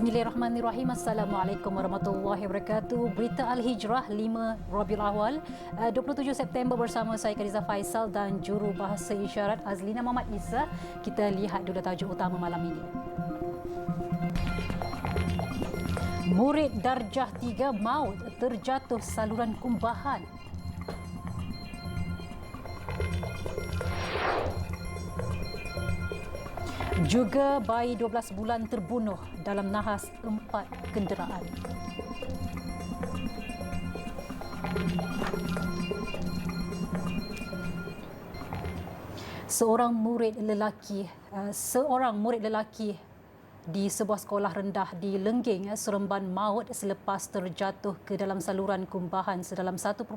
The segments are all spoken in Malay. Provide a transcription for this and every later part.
Bismillahirrahmanirrahim. Assalamualaikum warahmatullahi wabarakatuh. Berita Al-Hijrah 5 Rabiul Awal eh, 27 September bersama saya Kariza Faisal dan juru bahasa isyarat Azlina Muhammad Isa. Kita lihat dulu tajuk utama malam ini. Murid darjah 3 maut terjatuh saluran kumbahan. Juga bayi 12 bulan terbunuh dalam nahas empat kenderaan. Seorang murid lelaki, uh, seorang murid lelaki di sebuah sekolah rendah di Lengging seremban maut selepas terjatuh ke dalam saluran kumbahan sedalam 1.8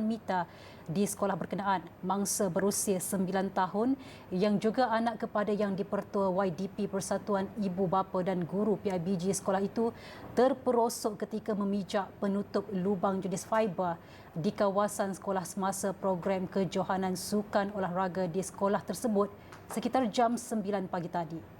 meter di sekolah berkenaan. Mangsa berusia 9 tahun yang juga anak kepada yang dipertua YDP Persatuan Ibu Bapa dan Guru PIBG sekolah itu terperosok ketika memijak penutup lubang jenis fiber di kawasan sekolah semasa program kejohanan sukan olahraga di sekolah tersebut sekitar jam 9 pagi tadi.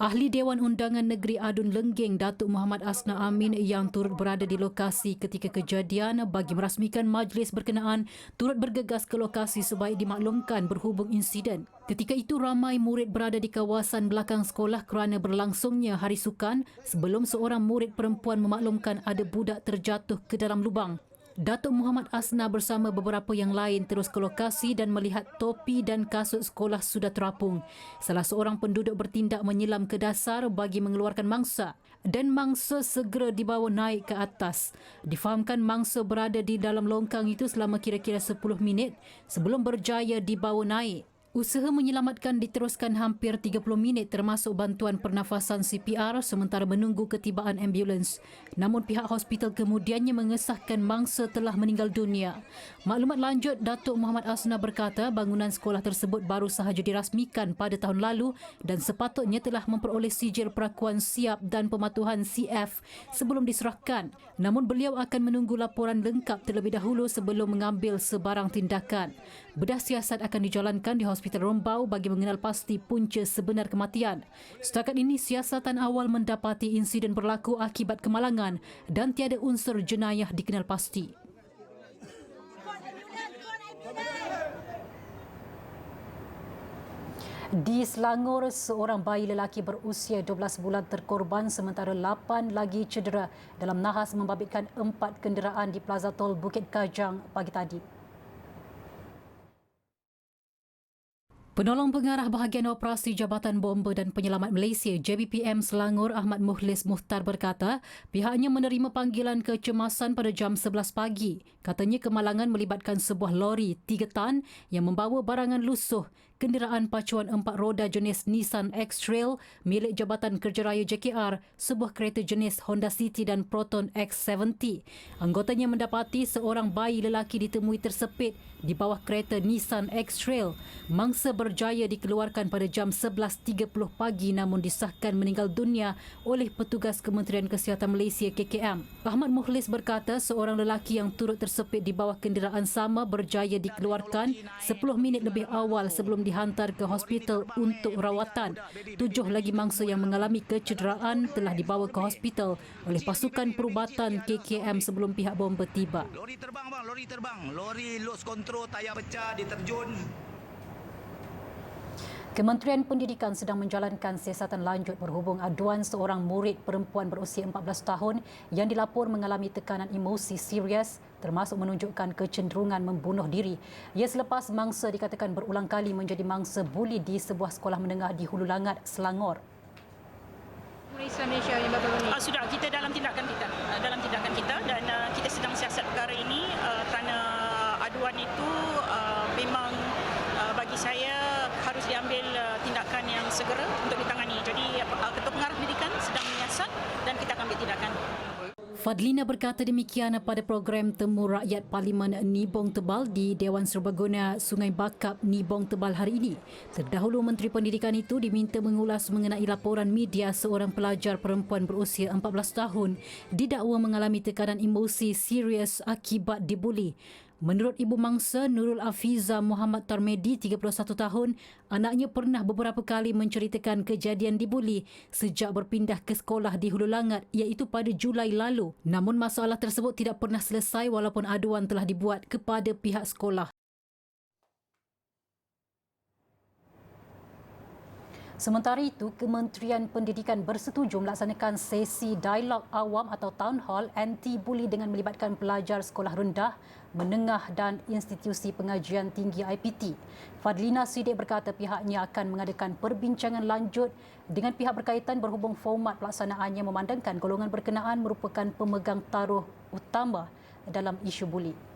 Ahli Dewan Undangan Negeri Adun Lenggeng Datuk Muhammad Asna Amin yang turut berada di lokasi ketika kejadian bagi merasmikan majlis berkenaan turut bergegas ke lokasi sebaik dimaklumkan berhubung insiden. Ketika itu ramai murid berada di kawasan belakang sekolah kerana berlangsungnya hari sukan sebelum seorang murid perempuan memaklumkan ada budak terjatuh ke dalam lubang. Datuk Muhammad Asna bersama beberapa yang lain terus ke lokasi dan melihat topi dan kasut sekolah sudah terapung. Salah seorang penduduk bertindak menyelam ke dasar bagi mengeluarkan mangsa dan mangsa segera dibawa naik ke atas. Difahamkan mangsa berada di dalam longkang itu selama kira-kira 10 minit sebelum berjaya dibawa naik. Usaha menyelamatkan diteruskan hampir 30 minit termasuk bantuan pernafasan CPR sementara menunggu ketibaan ambulans. Namun pihak hospital kemudiannya mengesahkan mangsa telah meninggal dunia. Maklumat lanjut, Datuk Muhammad Asna berkata bangunan sekolah tersebut baru sahaja dirasmikan pada tahun lalu dan sepatutnya telah memperoleh sijil perakuan siap dan pematuhan CF sebelum diserahkan. Namun beliau akan menunggu laporan lengkap terlebih dahulu sebelum mengambil sebarang tindakan. Bedah siasat akan dijalankan di Hospital Rombau bagi mengenal pasti punca sebenar kematian. Setakat ini, siasatan awal mendapati insiden berlaku akibat kemalangan dan tiada unsur jenayah dikenal pasti. Di Selangor, seorang bayi lelaki berusia 12 bulan terkorban sementara 8 lagi cedera dalam nahas membabitkan empat kenderaan di Plaza Tol Bukit Kajang pagi tadi. Penolong pengarah bahagian operasi Jabatan Bomba dan Penyelamat Malaysia JBPM Selangor Ahmad Muhlis Muhtar berkata pihaknya menerima panggilan kecemasan pada jam 11 pagi. Katanya kemalangan melibatkan sebuah lori 3 tan yang membawa barangan lusuh kenderaan pacuan empat roda jenis Nissan X-Trail milik Jabatan Kerja Raya JKR, sebuah kereta jenis Honda City dan Proton X70. Anggotanya mendapati seorang bayi lelaki ditemui tersepit di bawah kereta Nissan X-Trail. Mangsa berjaya dikeluarkan pada jam 11.30 pagi namun disahkan meninggal dunia oleh petugas Kementerian Kesihatan Malaysia KKM. Ahmad Muhlis berkata seorang lelaki yang turut tersepit di bawah kenderaan sama berjaya dikeluarkan 10 minit lebih awal sebelum dihantar ke hospital untuk rawatan. Tujuh lagi mangsa yang mengalami kecederaan telah dibawa ke hospital oleh pasukan perubatan KKM sebelum pihak bomba tiba. Lori terbang bang, lori terbang. Lori lost control, tayar pecah, diterjun. Kementerian Pendidikan sedang menjalankan siasatan lanjut berhubung aduan seorang murid perempuan berusia 14 tahun yang dilapor mengalami tekanan emosi serius termasuk menunjukkan kecenderungan membunuh diri. Ia selepas mangsa dikatakan berulang kali menjadi mangsa buli di sebuah sekolah menengah di Hulu Langat, Selangor. Islam Malaysia yang baru ini. Uh, sudah kita dalam tindakan kita, uh, dalam tindakan kita dan uh, kita sedang siasat perkara ini uh, kerana aduan itu uh, memang uh, bagi saya diambil uh, tindakan yang segera untuk ditangani. Jadi uh, Ketua Pengarah Pendidikan sedang menyiasat dan kita akan ambil tindakan. Fadlina berkata demikian pada program Temu Rakyat Parlimen Nibong Tebal di Dewan Serbaguna Sungai Bakap Nibong Tebal hari ini. Terdahulu Menteri Pendidikan itu diminta mengulas mengenai laporan media seorang pelajar perempuan berusia 14 tahun didakwa mengalami tekanan emosi serius akibat dibuli. Menurut ibu mangsa Nurul Afiza Muhammad Tarmedi, 31 tahun, anaknya pernah beberapa kali menceritakan kejadian dibuli sejak berpindah ke sekolah di Hulu Langat iaitu pada Julai lalu. Namun masalah tersebut tidak pernah selesai walaupun aduan telah dibuat kepada pihak sekolah. Sementara itu, Kementerian Pendidikan bersetuju melaksanakan sesi dialog awam atau town hall anti-bully dengan melibatkan pelajar sekolah rendah, menengah dan institusi pengajian tinggi IPT. Fadlina Sidik berkata pihaknya akan mengadakan perbincangan lanjut dengan pihak berkaitan berhubung format pelaksanaannya memandangkan golongan berkenaan merupakan pemegang taruh utama dalam isu bully.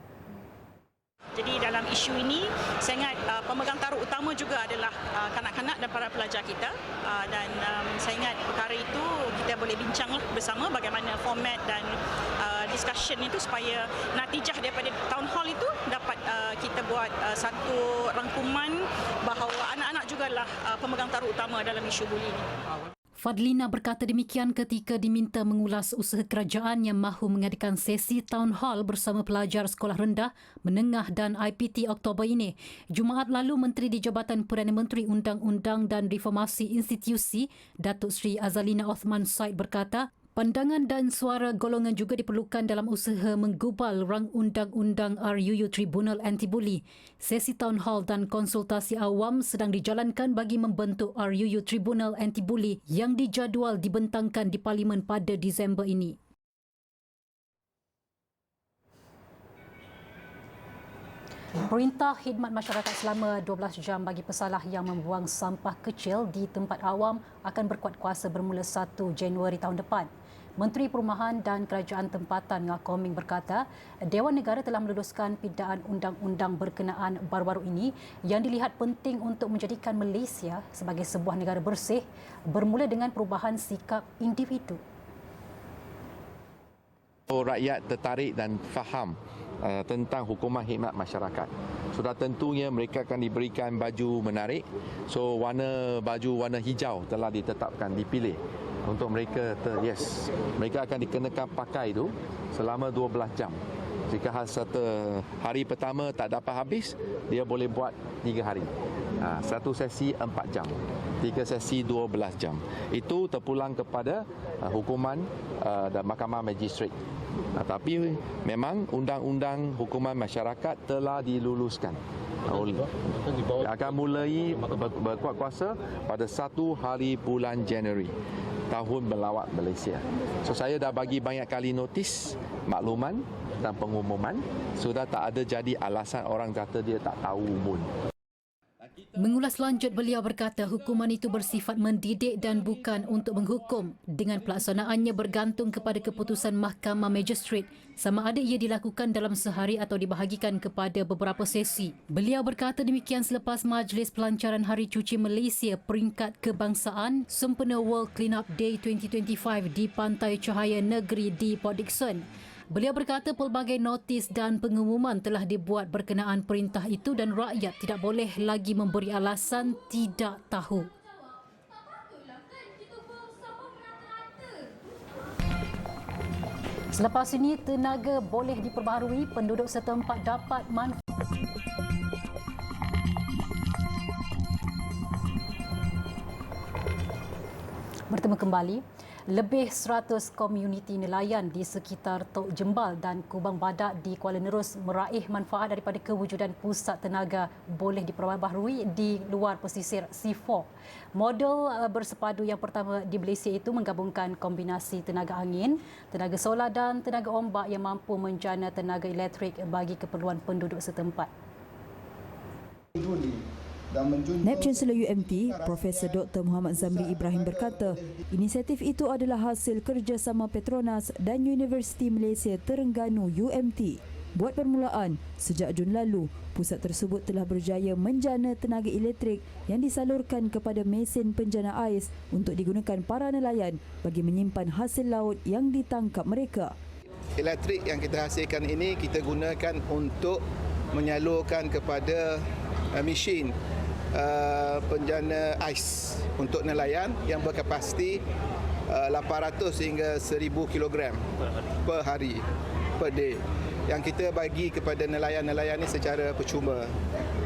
Jadi dalam isu ini saya ingat uh, pemegang taruh utama juga adalah uh, kanak-kanak dan para pelajar kita uh, dan um, saya ingat perkara itu kita boleh bincang bersama bagaimana format dan uh, discussion itu supaya natijah daripada town hall itu dapat uh, kita buat uh, satu rangkuman bahawa anak-anak jugalah uh, pemegang taruh utama dalam isu bullying ini. Fadlina berkata demikian ketika diminta mengulas usaha kerajaan yang mahu mengadakan sesi town hall bersama pelajar sekolah rendah, menengah dan IPT Oktober ini. Jumaat lalu, Menteri di Jabatan Perdana Menteri Undang-Undang dan Reformasi Institusi, Datuk Seri Azalina Othman Said berkata, Pandangan dan suara golongan juga diperlukan dalam usaha menggubal rang undang-undang RUU Tribunal Anti-Bully. Sesi town hall dan konsultasi awam sedang dijalankan bagi membentuk RUU Tribunal Anti-Bully yang dijadual dibentangkan di Parlimen pada Disember ini. Perintah khidmat masyarakat selama 12 jam bagi pesalah yang membuang sampah kecil di tempat awam akan berkuat kuasa bermula 1 Januari tahun depan. Menteri Perumahan dan Kerajaan Tempatan Ngah Koming berkata, Dewan Negara telah meluluskan pindaan undang-undang berkenaan baru-baru ini yang dilihat penting untuk menjadikan Malaysia sebagai sebuah negara bersih bermula dengan perubahan sikap individu. Rakyat tertarik dan faham uh, tentang hukuman khidmat masyarakat. Sudah tentunya mereka akan diberikan baju menarik. So warna baju warna hijau telah ditetapkan, dipilih untuk mereka ter, yes. Mereka akan dikenakan pakai itu selama 12 jam. Jika satu hari pertama tak dapat habis dia boleh buat 3 hari. Ha, satu sesi 4 jam. Tiga sesi 12 jam. Itu terpulang kepada uh, hukuman uh, dan mahkamah magistrat ha, tapi memang undang-undang hukuman masyarakat telah diluluskan. Akan mulai berkuat kuasa pada satu hari bulan Januari tahun melawat Malaysia. So saya dah bagi banyak kali notis, makluman dan pengumuman sudah tak ada jadi alasan orang kata dia tak tahu umum. Mengulas lanjut beliau berkata hukuman itu bersifat mendidik dan bukan untuk menghukum dengan pelaksanaannya bergantung kepada keputusan mahkamah magistrate sama ada ia dilakukan dalam sehari atau dibahagikan kepada beberapa sesi. Beliau berkata demikian selepas Majlis Pelancaran Hari Cuci Malaysia peringkat kebangsaan sempena World Cleanup Day 2025 di Pantai Cahaya Negeri di Port Dickson. Beliau berkata pelbagai notis dan pengumuman telah dibuat berkenaan perintah itu dan rakyat tidak boleh lagi memberi alasan tidak tahu. Selepas ini, tenaga boleh diperbaharui, penduduk setempat dapat manfaat. Bertemu kembali lebih 100 komuniti nelayan di sekitar Tok Jembal dan Kubang Badak di Kuala Nerus meraih manfaat daripada kewujudan pusat tenaga boleh diperbaharui di luar pesisir C4. Model uh, bersepadu yang pertama di Malaysia itu menggabungkan kombinasi tenaga angin, tenaga solar dan tenaga ombak yang mampu menjana tenaga elektrik bagi keperluan penduduk setempat. Naib Chancellor UMT, Profesor Dr. Muhammad Zamri Ibrahim berkata, inisiatif itu adalah hasil kerjasama Petronas dan Universiti Malaysia Terengganu UMT. Buat permulaan, sejak Jun lalu, pusat tersebut telah berjaya menjana tenaga elektrik yang disalurkan kepada mesin penjana ais untuk digunakan para nelayan bagi menyimpan hasil laut yang ditangkap mereka. Elektrik yang kita hasilkan ini kita gunakan untuk menyalurkan kepada uh, mesin uh, penjana ais untuk nelayan yang berkapasiti uh, 800 hingga 1000 kg per hari. per day yang kita bagi kepada nelayan-nelayan ni secara percuma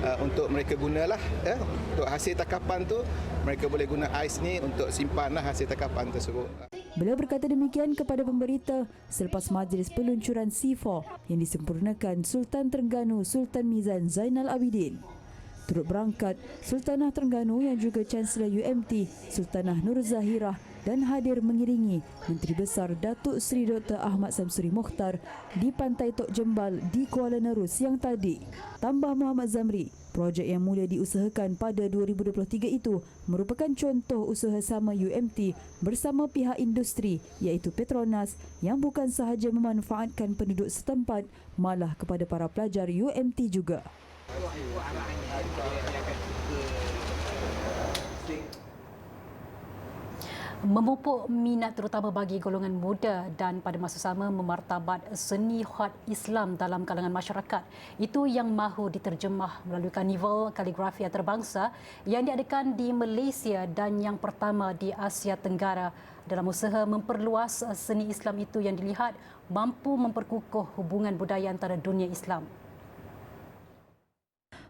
uh, untuk mereka gunalah ya untuk hasil tangkapan tu mereka boleh guna ais ni untuk simpanlah hasil tangkapan tersebut. Beliau berkata demikian kepada pemberita selepas majlis peluncuran C4 yang disempurnakan Sultan Terengganu Sultan Mizan Zainal Abidin. Turut berangkat Sultanah Terengganu yang juga Chancellor UMT Sultanah Nur Zahirah dan hadir mengiringi Menteri Besar Datuk Seri Dr. Ahmad Samsuri Mokhtar di Pantai Tok Jembal di Kuala Neru siang tadi. Tambah Muhammad Zamri, projek yang mula diusahakan pada 2023 itu merupakan contoh usaha sama UMT bersama pihak industri iaitu Petronas yang bukan sahaja memanfaatkan penduduk setempat malah kepada para pelajar UMT juga. Memupuk minat terutama bagi golongan muda dan pada masa sama memartabat seni khat Islam dalam kalangan masyarakat. Itu yang mahu diterjemah melalui karnival kaligrafi antarabangsa yang diadakan di Malaysia dan yang pertama di Asia Tenggara dalam usaha memperluas seni Islam itu yang dilihat mampu memperkukuh hubungan budaya antara dunia Islam.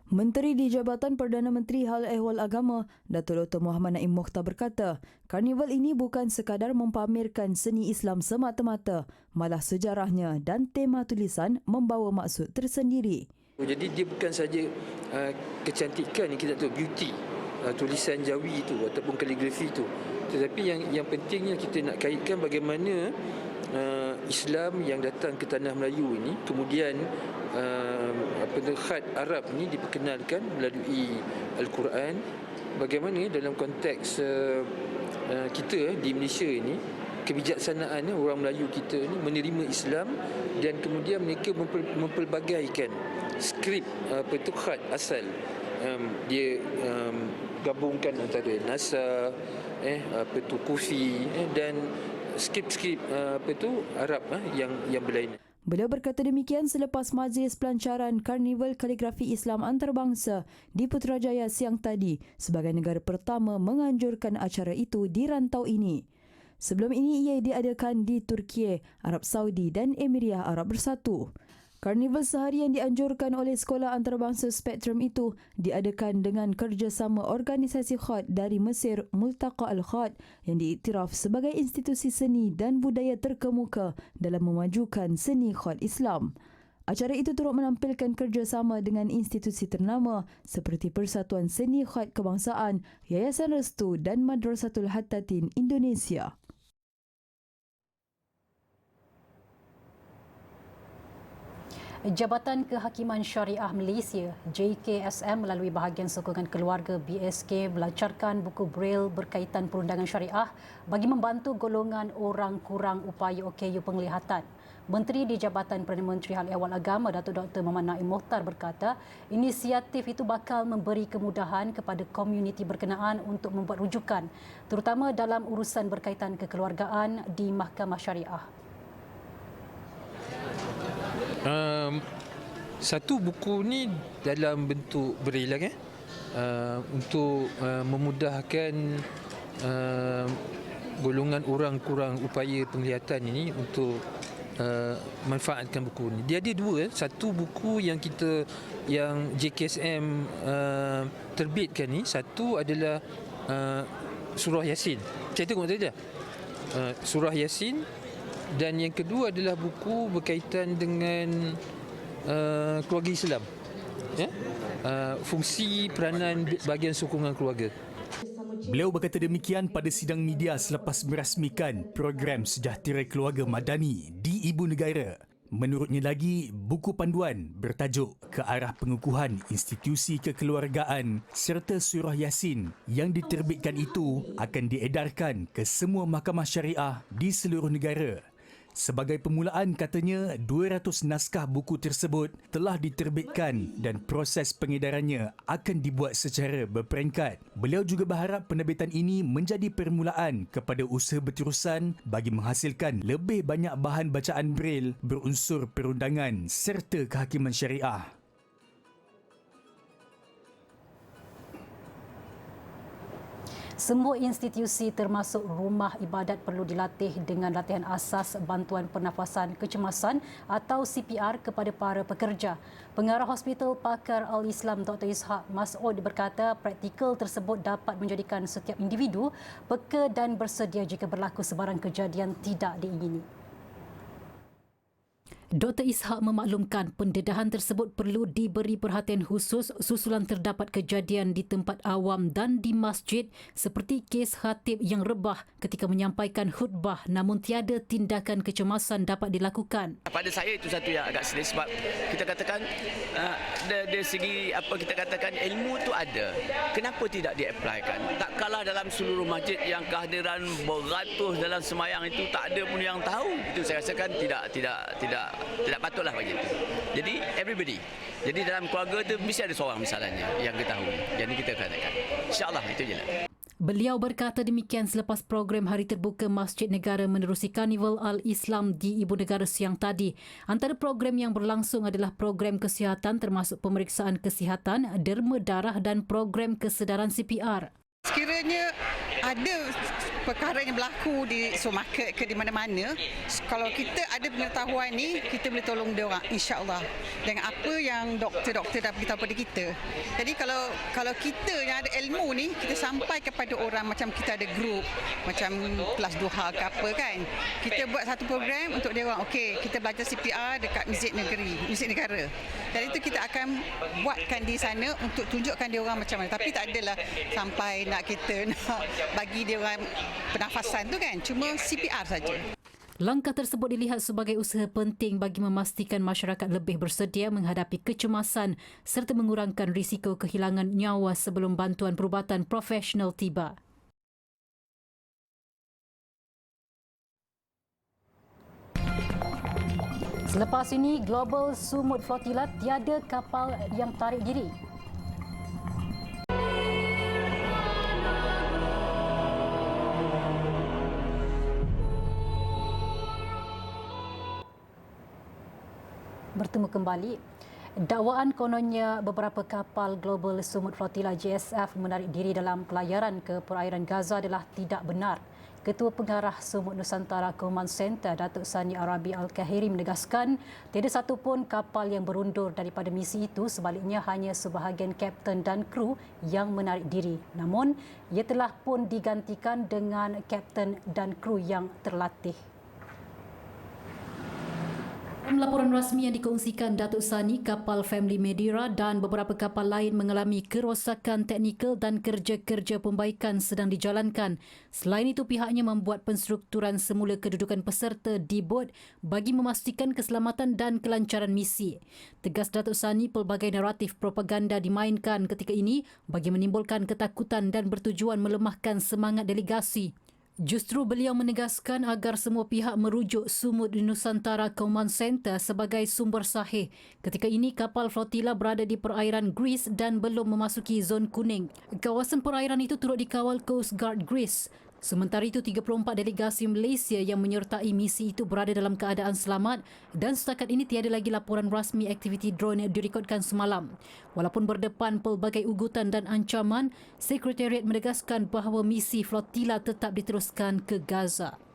Menteri di Jabatan Perdana Menteri Hal Ehwal Agama, Datuk Dr. Muhammad Naim Mokhtar berkata, karnival ini bukan sekadar mempamerkan seni Islam semata-mata, malah sejarahnya dan tema tulisan membawa maksud tersendiri. Jadi dia bukan saja uh, kecantikan yang kita tahu beauty uh, tulisan Jawi itu ataupun kaligrafi itu tetapi yang yang pentingnya kita nak kaitkan bagaimana uh, Islam yang datang ke tanah Melayu ini kemudian uh, apa khat Arab ni diperkenalkan melalui Al-Quran. Bagaimana dalam konteks uh, uh, kita di Malaysia ini kebijaksanaan orang Melayu kita ni menerima Islam dan kemudian mereka mempel, mempelbagaikan skrip apa tu khat asal. Um, dia um, gabungkan antara nasa eh apa tu kufi eh, dan skrip-skrip uh, apa tu Arab eh, yang yang berlainan Beliau berkata demikian selepas majlis pelancaran Karnival Kaligrafi Islam Antarabangsa di Putrajaya siang tadi sebagai negara pertama menganjurkan acara itu di rantau ini. Sebelum ini ia diadakan di Turki, Arab Saudi dan Emiria Arab Bersatu. Karnival sehari yang dianjurkan oleh Sekolah Antarabangsa Spektrum itu diadakan dengan kerjasama organisasi khat dari Mesir Multaqa Al-Khat yang diiktiraf sebagai institusi seni dan budaya terkemuka dalam memajukan seni khat Islam. Acara itu turut menampilkan kerjasama dengan institusi ternama seperti Persatuan Seni Khat Kebangsaan, Yayasan Restu dan Madrasatul Hattatin Indonesia. Jabatan Kehakiman Syariah Malaysia JKSM melalui bahagian sokongan keluarga BSK melancarkan buku braille berkaitan perundangan syariah bagi membantu golongan orang kurang upaya OKU penglihatan. Menteri di Jabatan Perdana Menteri Hal Ehwal Agama Datuk Dr. Muhammad Naim Mohtar berkata, inisiatif itu bakal memberi kemudahan kepada komuniti berkenaan untuk membuat rujukan terutama dalam urusan berkaitan kekeluargaan di Mahkamah Syariah. Um, satu buku ni dalam bentuk braille kan uh, untuk uh, memudahkan uh, golongan orang kurang upaya penglihatan ini untuk uh, manfaatkan buku ni. Dia ada dua, satu buku yang kita yang JKSM uh, terbitkan ni, satu adalah uh, surah Yasin. Saya tengok tadi dah. Uh, surah Yasin dan yang kedua adalah buku berkaitan dengan uh, keluarga Islam. Ya? Uh, fungsi peranan bahagian sokongan keluarga. Beliau berkata demikian pada sidang media selepas merasmikan program sejahtera keluarga madani di ibu negara. Menurutnya lagi, buku panduan bertajuk ke arah pengukuhan institusi kekeluargaan serta surah Yasin yang diterbitkan itu akan diedarkan ke semua mahkamah syariah di seluruh negara Sebagai permulaan katanya 200 naskah buku tersebut telah diterbitkan dan proses pengedarannya akan dibuat secara berperingkat. Beliau juga berharap penerbitan ini menjadi permulaan kepada usaha berterusan bagi menghasilkan lebih banyak bahan bacaan braille berunsur perundangan serta kehakiman syariah. Semua institusi termasuk rumah ibadat perlu dilatih dengan latihan asas bantuan pernafasan kecemasan atau CPR kepada para pekerja. Pengarah Hospital Pakar Al-Islam Dr. Ishak Mas'ud berkata praktikal tersebut dapat menjadikan setiap individu peka dan bersedia jika berlaku sebarang kejadian tidak diingini. Dr. Ishak memaklumkan pendedahan tersebut perlu diberi perhatian khusus susulan terdapat kejadian di tempat awam dan di masjid seperti kes khatib yang rebah ketika menyampaikan khutbah namun tiada tindakan kecemasan dapat dilakukan. Pada saya itu satu yang agak sedih sebab kita katakan uh, dari, segi apa kita katakan ilmu tu ada. Kenapa tidak diaplikan? Tak kalah dalam seluruh masjid yang kehadiran beratus dalam semayang itu tak ada pun yang tahu. Itu saya rasakan tidak tidak tidak tidak patutlah bagi itu. Jadi everybody. Jadi dalam keluarga tu mesti ada seorang misalnya yang ketahui. Jadi kita katakan. InsyaAllah itu je lah. Beliau berkata demikian selepas program Hari Terbuka Masjid Negara menerusi Karnival Al-Islam di Ibu Negara siang tadi. Antara program yang berlangsung adalah program kesihatan termasuk pemeriksaan kesihatan, derma darah dan program kesedaran CPR. Sekiranya ada perkara yang berlaku di supermarket ke di mana-mana, kalau kita ada pengetahuan ni, kita boleh tolong dia orang insya-Allah. Dengan apa yang doktor-doktor dah beritahu pada kita. Jadi kalau kalau kita yang ada ilmu ni, kita sampai kepada orang macam kita ada grup, macam kelas duha ke apa kan. Kita buat satu program untuk dia orang. Okey, kita belajar CPR dekat Masjid Negeri, Masjid Negara. Dan itu kita akan buatkan di sana untuk tunjukkan dia orang macam mana. Tapi tak adalah sampai nak kita nak bagi dia orang pernafasan tu kan. Cuma CPR saja. Langkah tersebut dilihat sebagai usaha penting bagi memastikan masyarakat lebih bersedia menghadapi kecemasan serta mengurangkan risiko kehilangan nyawa sebelum bantuan perubatan profesional tiba. Selepas ini, Global Sumut Flotilla tiada kapal yang tarik diri. Kembali. Dakwaan kononnya beberapa kapal Global Sumut Flotilla GSF menarik diri dalam pelayaran ke perairan Gaza adalah tidak benar. Ketua Pengarah Sumut Nusantara Command Center Datuk Sani Arabi Al-Kahiri menegaskan tiada satu pun kapal yang berundur daripada misi itu sebaliknya hanya sebahagian kapten dan kru yang menarik diri. Namun ia telah pun digantikan dengan kapten dan kru yang terlatih. Dalam laporan rasmi yang dikongsikan Datuk Sani, kapal Family Medira dan beberapa kapal lain mengalami kerosakan teknikal dan kerja-kerja pembaikan sedang dijalankan. Selain itu, pihaknya membuat penstrukturan semula kedudukan peserta di bot bagi memastikan keselamatan dan kelancaran misi. Tegas Datuk Sani, pelbagai naratif propaganda dimainkan ketika ini bagi menimbulkan ketakutan dan bertujuan melemahkan semangat delegasi. Justru beliau menegaskan agar semua pihak merujuk Sumut Nusantara Command Center sebagai sumber sahih. Ketika ini kapal flotila berada di perairan Greece dan belum memasuki zon kuning. Kawasan perairan itu turut dikawal Coast Guard Greece. Sementara itu, 34 delegasi Malaysia yang menyertai misi itu berada dalam keadaan selamat dan setakat ini tiada lagi laporan rasmi aktiviti drone yang direkodkan semalam. Walaupun berdepan pelbagai ugutan dan ancaman, Sekretariat menegaskan bahawa misi flotila tetap diteruskan ke Gaza.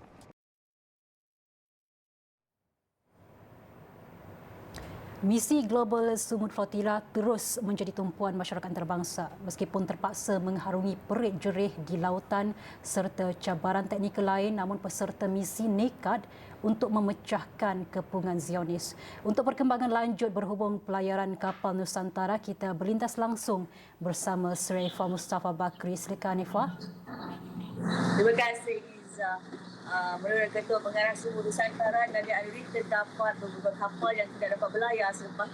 Misi Global Sumut Flotilla terus menjadi tumpuan masyarakat antarabangsa meskipun terpaksa mengharungi perit jerih di lautan serta cabaran teknikal lain namun peserta misi nekat untuk memecahkan kepungan Zionis. Untuk perkembangan lanjut berhubung pelayaran kapal Nusantara, kita berlintas langsung bersama Srefa Mustafa Bakri. Silakan Ifah. Terima kasih Iza. Uh, menurut Ketua Pengarah Sumur Nusantara Nadia Alwi terdapat beberapa kapal yang tidak dapat berlayar selepas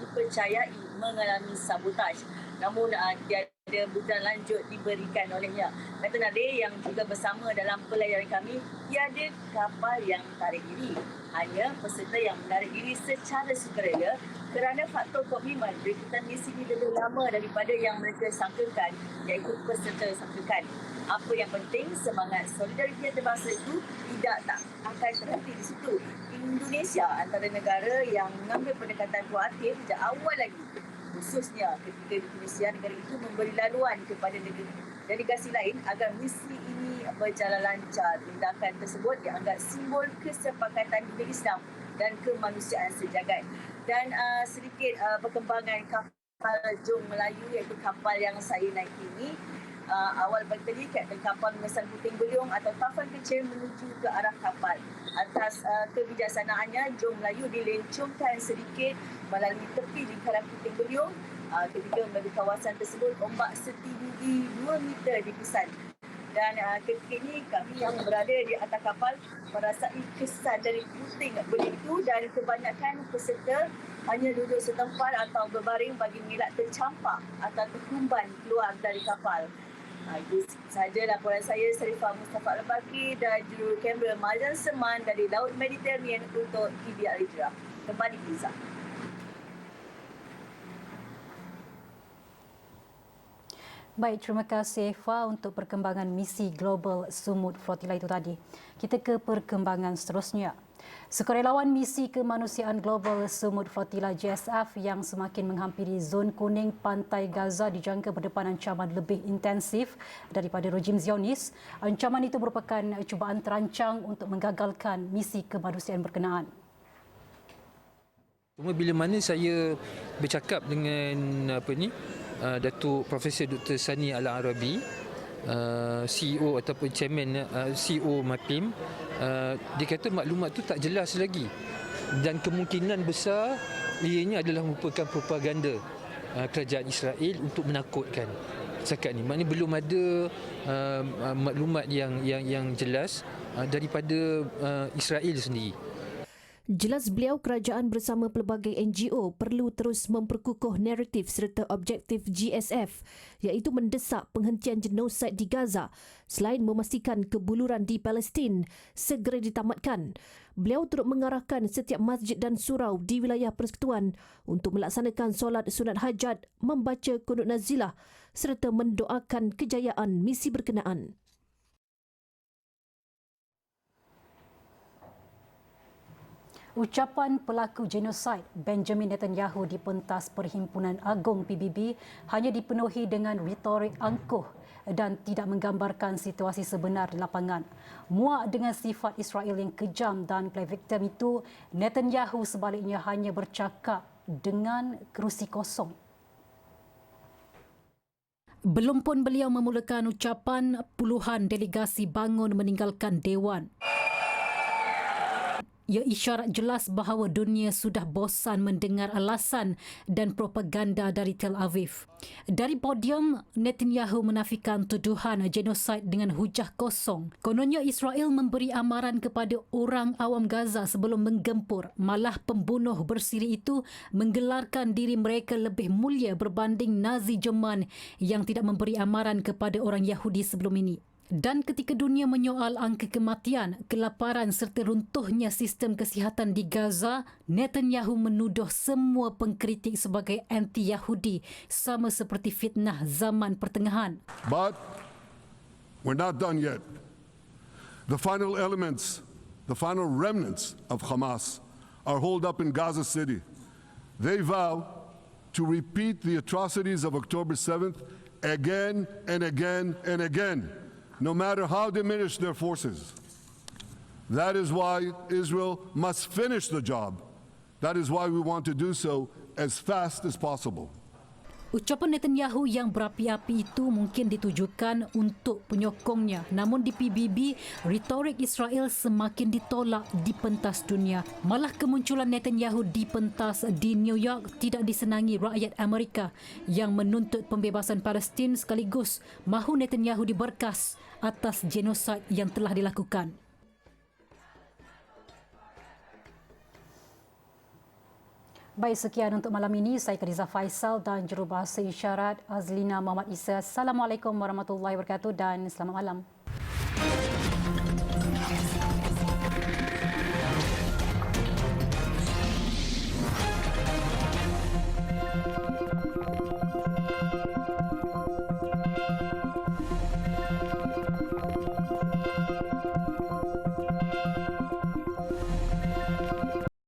dipercayai mengalami sabotaj. Namun uh, tiada butiran lanjut diberikan olehnya. Kata Nadia yang juga bersama dalam pelayaran kami, tiada kapal yang tarik diri. Hanya peserta yang menarik diri secara sukarela kerana faktor komitmen berikutan misi ini lebih lama daripada yang mereka sangkakan iaitu peserta sangkakan apa yang penting semangat solidariti antarabangsa itu tidak tak akan terhenti di situ. Indonesia antara negara yang mengambil pendekatan proaktif sejak awal lagi khususnya ketika Indonesia negara itu memberi laluan kepada negara delegasi lain agar misi ini berjalan lancar. Tindakan tersebut dianggap simbol kesepakatan dunia Islam dan kemanusiaan sejagat. Dan uh, sedikit uh, perkembangan kapal Jom Melayu iaitu kapal yang saya naiki ini uh, awal tadi kapten kapal memesan puting beliung atau tafan kecil menuju ke arah kapal. Atas uh, kebijaksanaannya, Jom Melayu dilencungkan sedikit melalui tepi lingkaran puting beliung uh, ketika melalui kawasan tersebut ombak setinggi 2 meter dipesan. Dan uh, ketika ini kami yang berada di atas kapal merasai kesan dari puting beliung itu dan kebanyakan peserta hanya duduk setempat atau berbaring bagi mengelak tercampak atau terkumban keluar dari kapal. Ha, itu sahaja laporan saya Sarifah Mustafa Al-Baki dan juru kamera Mazan Seman dari Laut Mediterranean untuk TV Al-Hijrah. Kembali Izzah. Baik, terima kasih Eva untuk perkembangan misi Global Sumut Flotilla itu tadi. Kita ke perkembangan seterusnya. Sukarelawan misi kemanusiaan Global Sumut Flotilla GSF yang semakin menghampiri zon kuning pantai Gaza dijangka berdepan ancaman lebih intensif daripada rejim Zionis. Ancaman itu merupakan cubaan terancang untuk menggagalkan misi kemanusiaan berkenaan. Cuma bila mana saya bercakap dengan apa ni uh, Datuk Profesor Dr. Sani Al-Arabi uh, CEO ataupun chairman uh, CEO MAPIM uh, dia kata maklumat tu tak jelas lagi. Dan kemungkinan besar ianya adalah merupakan propaganda uh, kerajaan Israel untuk menakutkan setakat ni. Maknanya belum ada uh, maklumat yang yang yang jelas uh, daripada uh, Israel sendiri Jelas beliau kerajaan bersama pelbagai NGO perlu terus memperkukuh naratif serta objektif GSF iaitu mendesak penghentian genosid di Gaza selain memastikan kebuluran di Palestin segera ditamatkan. Beliau turut mengarahkan setiap masjid dan surau di wilayah persekutuan untuk melaksanakan solat sunat hajat, membaca kunut nazilah serta mendoakan kejayaan misi berkenaan. Ucapan pelaku genosid Benjamin Netanyahu di pentas Perhimpunan Agung PBB hanya dipenuhi dengan retorik angkuh dan tidak menggambarkan situasi sebenar di lapangan. Muak dengan sifat Israel yang kejam dan play victim itu, Netanyahu sebaliknya hanya bercakap dengan kerusi kosong. Belum pun beliau memulakan ucapan, puluhan delegasi bangun meninggalkan Dewan. Ia isyarat jelas bahawa dunia sudah bosan mendengar alasan dan propaganda dari Tel Aviv. Dari podium, Netanyahu menafikan tuduhan genosid dengan hujah kosong. Kononnya Israel memberi amaran kepada orang awam Gaza sebelum menggempur. Malah pembunuh bersiri itu menggelarkan diri mereka lebih mulia berbanding Nazi Jerman yang tidak memberi amaran kepada orang Yahudi sebelum ini. Dan ketika dunia menyoal angka kematian, kelaparan serta runtuhnya sistem kesihatan di Gaza, Netanyahu menuduh semua pengkritik sebagai anti-Yahudi sama seperti fitnah zaman pertengahan. But we're not done yet. The final elements, the final remnants of Hamas are holed up in Gaza City. They vow to repeat the atrocities of October 7th again and again and again no matter how diminished their forces. That is why Israel must finish the job. That is why we want to do so as fast as possible. Ucapan Netanyahu yang berapi-api itu mungkin ditujukan untuk penyokongnya. Namun di PBB, retorik Israel semakin ditolak di pentas dunia. Malah kemunculan Netanyahu di pentas di New York tidak disenangi rakyat Amerika yang menuntut pembebasan Palestin sekaligus mahu Netanyahu diberkas atas genosid yang telah dilakukan. Baik, sekian untuk malam ini. Saya Kadiza Faisal dan jurubahasa isyarat Azlina Muhammad Isa. Assalamualaikum warahmatullahi wabarakatuh dan selamat malam.